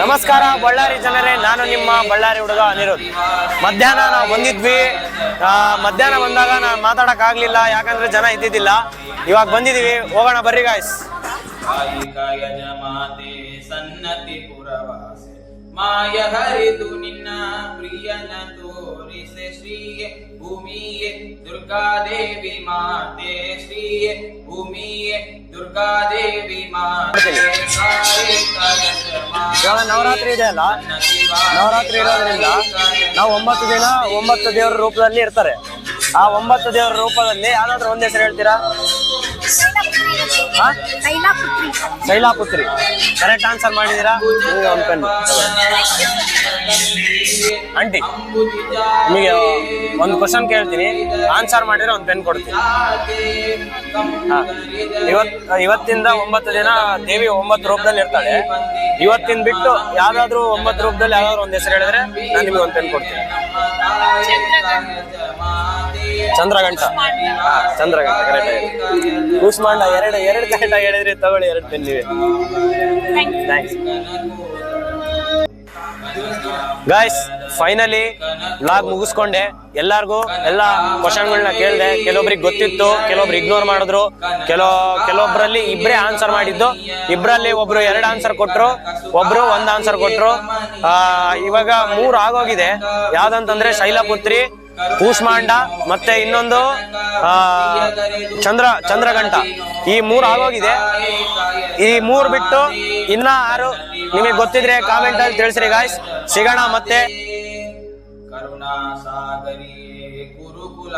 ನಮಸ್ಕಾರ, ಬಳ್ಳಾರಿ ಜನರೇ, ನಾನು ನಿಮ್ಮ ಬಳ್ಳಾರಿ ಹುಡುಗ ಅನಿರುದ್ ಮಧ್ಯಾಹ್ನ ನಾವು ಬಂದಿದ್ವಿ. ಮಧ್ಯಾಹ್ನ ಬಂದಾಗ ನಾನು ಮಾತಾಡಕ್ ಆಗ್ಲಿಲ್ಲ ಯಾಕಂದ್ರೆ ಜನ ಇದ್ದಿದ್ದಿಲ್ಲ. ಇವಾಗ ಬಂದಿದೀವಿ ಹೋಗೋಣ ಬರ್ರಿ ಗಾಯ್ಸ್ ಮಾಯ ಹರಿದು ನಿನ್ನ ಪ್ರಿಯನ ದುರ್ಗಾದೇವಿ ಮಾತೆ, ಶ್ರೀಯೆ, ಭೂಮಿಯೇ ದುರ್ಗಾದೇವಿ ಮಾತೆ. ಕಾಯಿಕ ಯಜಮಾತೆ ಇವಾಗ ನವರಾತ್ರಿ ಇದೆ ಅಲ್ಲ? ನವರಾತ್ರಿ ಇರೋದ್ರಿಂದ ನಾವು ಒಂಬತ್ತು ದಿನ ಒಂಬತ್ತು ದೇವರ ರೂಪದಲ್ಲಿ ಇರ್ತಾರೆ. ಆ ಒಂಬತ್ತು ದೇವರ ರೂಪದಲ್ಲಿ ಯಾವ್ದಾದ್ರು ಒಂದ್ ಹೆಸರು ಹೇಳ್ತೀರಾ? ಶೈಲಾಪುತ್ರಿ ಕರೆಕ್ಟ್ ಆನ್ಸರ್ ಮಾಡಿದೀರಾ ನಿಮಗೆ ಒಂದು ಪೆನ್. ಆಂಟಿ ನಿಮಗೆ ಒಂದು ಕ್ವಶನ್ ಕೇಳ್ತೀನಿ. ಆನ್ಸರ್ ಮಾಡಿದ್ರೆ ಒಂದು ಪೆನ್ ಕೊಡ್ತೀನಿ. ಹಾ. ಇವತ್ ಇವತ್ತಿಂದ ಒಂಬತ್ತು ದಿನ ದೇವಿ ಒಂಬತ್ತು ರೂಪದಲ್ಲಿ ಇರ್ತಾಳೆ. ಇವತ್ತಿನ ಬಿಟ್ಟು ಯಾವ್ದಾದ್ರು ಒಂಬತ್ತು ರೂಪದಲ್ಲಿ ಯಾವ್ದಾದ್ರು ಒಂದು ಹೆಸರು ಹೇಳಿದ್ರೆ ನಾನು ನಿಮಗೆ ಒಂದು ಪೆನ್ ಕೊಡ್ತೀನಿ. ಚಂದ್ರಗಂಟ. ಚಂದ್ರಗಂಟ. ಕರೆಕ್ಟ್ ಕೂಸ್ಮಾಂಡ ಎರಡು ಎರಡು ಗಂಟ ಹೇಳಿದ್ರಿ ತಗೊಳ್ಳಿ ಎರಡು ಪೆನ್ ನೀವೇ. ಥ್ಯಾಂಕ್ಸ್ ಗಾಯ್ಸ್ ಫೈನಲಿ ಲಾಗ್ ಮುಗಿಸ್ಕೊಂಡೆ. ಎಲ್ಲಾರ್ಗೂ ಎಲ್ಲ ಕ್ವಶನ್ಗಳನ್ನ ಕೇಳಿದೆ. ಕೆಲವೊಬ್ರಿಗೆ ಗೊತ್ತಿತ್ತು ಕೆಲವೊಬ್ರು ಇಗ್ನೋರ್ ಮಾಡಿದ್ರು. ಕೆಲವು ಕೆಲವೊಬ್ರಲ್ಲಿ ಇಬ್ರೇ ಆನ್ಸರ್ ಮಾಡಿದ್ದು. ಇಬ್ರಲ್ಲಿ ಒಬ್ರು ಎರಡು ಆನ್ಸರ್ ಕೊಟ್ರು ಒಬ್ರು ಒಂದ್ ಆನ್ಸರ್ ಕೊಟ್ರು. ಆ, ಇವಾಗ ಮೂರು ಆಗೋಗಿದೆ. ಯಾವ್ದಂತಂದ್ರೆ ಶೈಲಪುತ್ರಿ ಕೂಷ್ಮಾಂಡ ಮತ್ತೆ ಇನ್ನೊಂದು ಆ, ಚಂದ್ರ ಚಂದ್ರಗಂಟ ಈ ಮೂರು ಆಗೋಗಿದೆ. ಈ ಮೂರು ಬಿಟ್ಟು ಇನ್ನ ಆರು ನಿಮಗೆ ಗೊತ್ತಿದ್ರೆ ಕಾಮೆಂಟ್ ಅಲ್ಲಿ ತಿಳಿಸ್ರಿ ಗಾಯ್ಸ್ ಸಿಗೋಣ ಮತ್ತೆ. ಕರುಣಾ ಸಾಗರಿ ಗುರುಕುಲ